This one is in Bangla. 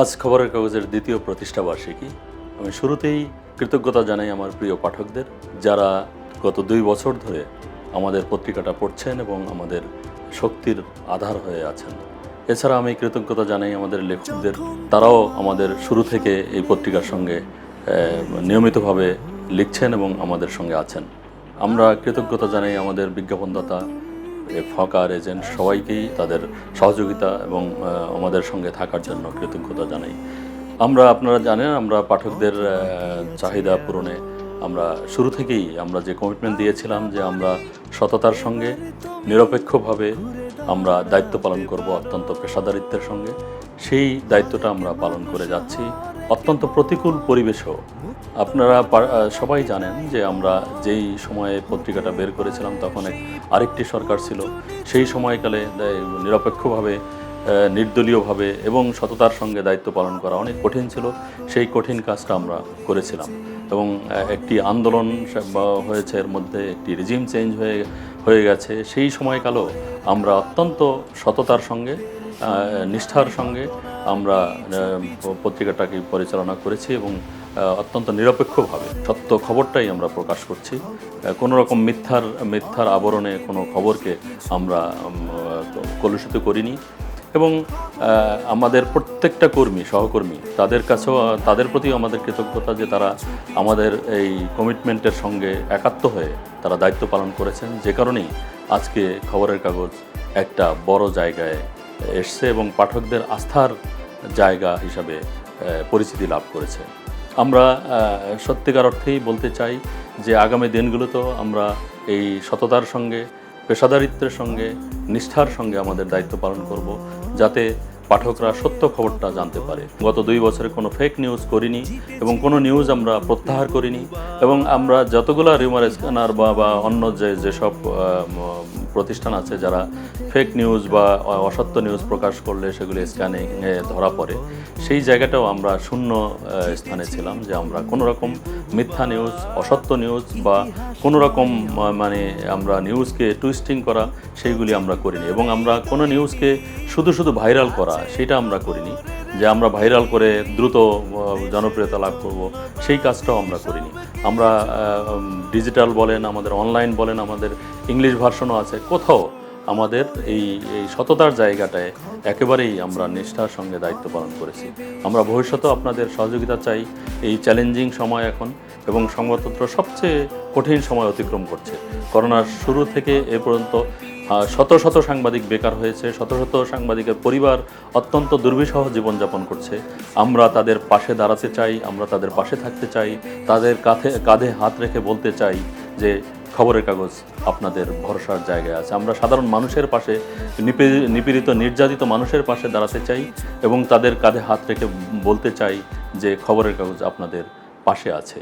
আজ খবরের কাগজের দ্বিতীয় প্রতিষ্ঠা বার্ষিকী। আমি শুরুতেই কৃতজ্ঞতা জানাই আমার প্রিয় পাঠকদের, যারা গত দুই বছর ধরে আমাদের পত্রিকাটা পড়ছেন এবং আমাদের শক্তির আধার হয়ে আছেন। এছাড়া আমি কৃতজ্ঞতা জানাই আমাদের লেখকদের, তারাও আমাদের শুরু থেকে এই পত্রিকার সঙ্গে নিয়মিতভাবে লিখছেন এবং আমাদের সঙ্গে আছেন। আমরা কৃতজ্ঞতা জানাই আমাদের বিজ্ঞাপনদাতা ফকার এজেন্ট সবাইকেই তাদের সহযোগিতা এবং আমাদের সঙ্গে থাকার জন্য কৃতজ্ঞতা জানাই। আমরা, আপনারা জানেন, আমরা পাঠকদের চাহিদা পূরণে আমরা শুরু থেকেই আমরা যে কমিটমেন্ট দিয়েছিলাম যে আমরা সততার সঙ্গে, নিরপেক্ষভাবে আমরা দায়িত্ব পালন করব অত্যন্ত পেশাদারিত্বের সঙ্গে, সেই দায়িত্বটা আমরা পালন করে যাচ্ছি। অত্যন্ত প্রতিকূল পরিবেশও। আপনারা সবাই জানেন যে আমরা যেই সময়ে পত্রিকাটা বের করেছিলাম তখন আরেকটি সরকার ছিল। সেই সময়কালে নিরপেক্ষভাবে নির্দলীয়ভাবে এবং সততার সঙ্গে দায়িত্ব পালন করা অনেক কঠিন ছিল। সেই কঠিন কাজটা আমরা করেছিলাম এবং একটি আন্দোলন হয়েছে, এর মধ্যে একটি রিজিম চেঞ্জ হয়ে হয়ে গেছে। সেই সময়কালেও আমরা অত্যন্ত সততার সঙ্গে নিষ্ঠার সঙ্গে আমরা পত্রিকাটাকে পরিচালনা করেছি এবং অত্যন্ত নিরপেক্ষভাবে সত্য খবরটাই আমরা প্রকাশ করছি। কোনো রকম মিথ্যার মিথ্যার আবরণে কোনো খবরকে আমরা কলুষিত করিনি। এবং আমাদের প্রত্যেকটা কর্মী, সহকর্মী, তাদের কাছেও, তাদের প্রতি আমাদের কৃতজ্ঞতা যে তারা আমাদের এই কমিটমেন্টের সঙ্গে একাত্ম হয়ে তারা দায়িত্ব পালন করেছেন। যে কারণেই আজকে খবরের কাগজ একটা বড় জায়গায় এসছে এবং পাঠকদের আস্থার জায়গা হিসাবে পরিচিতি লাভ করেছে। আমরা সত্যিকার অর্থেই বলতে চাই যে আগামী দিনগুলোতেও আমরা এই সততার সঙ্গে পেশাদারিত্বের সঙ্গে, নিষ্ঠার সঙ্গে আমাদের দায়িত্ব পালন করব যাতে পাঠকরা সত্য খবরটা জানতে পারে। গত দুই বছরে কোনো ফেক নিউজ করিনি এবং কোনো নিউজ আমরা প্রত্যাহার করিনি এবং আমরা যতগুলো রিউমার স্ক্যানার বা বা অন্য যে, যেসব প্রতিষ্ঠান আছে যারা ফেক নিউজ বা অসত্য নিউজ প্রকাশ করলে সেগুলি স্ক্যানিংয়ে ধরা পড়ে। সেই জায়গাটাও আমরা শূন্য স্থানে ছিলাম যে আমরা কোনো রকম মিথ্যা নিউজ অসত্য নিউজ বা কোনো রকম মানে আমরা নিউজকে টুইস্টিং করা, সেইগুলি আমরা করিনি। এবং আমরা কোনো নিউজকে শুধু শুধু ভাইরাল করা, সেটা আমরা করিনি। যে আমরা ভাইরাল করে দ্রুত জনপ্রিয়তা লাভ করব, সেই কাজটাও আমরা করিনি। আমরা ডিজিটাল বলেন, আমাদের অনলাইন বলেন, আমাদের ইংলিশ ভার্সনও আছে, কোথাও আমাদের এই এই সততার জায়গাটায় একেবারেই আমরা নিষ্ঠার সঙ্গে দায়িত্ব পালন করেছি। আমরা ভবিষ্যতেও আপনাদের সহযোগিতা চাই, এই চ্যালেঞ্জিং সময় এখন, এবং সংবাদপত্র সবচেয়ে কঠিন সময় অতিক্রম করছে। করোনার শুরু থেকে এ পর্যন্ত শত শত সাংবাদিক বেকার হয়েছে, শত শত সাংবাদিকের পরিবার অত্যন্ত দুর্বিষহ জীবনযাপন করছে। আমরা তাদের পাশে দাঁড়াতে চাই, আমরা তাদের পাশে থাকতে চাই, তাদের কাঁধে কাঁধে হাত রেখে বলতে চাই যে, খবরের কাগজ আপনাদের ভরসার জায়গায় আছে। আমরা সাধারণ মানুষের পাশে, নিপী- নিপীড়িত, নির্যাতিত মানুষের পাশে দাঁড়াতে চাই এবং তাদের কাঁধে হাত রেখে বলতে চাই যে, খবরের কাগজ আপনাদের পাশে আছে।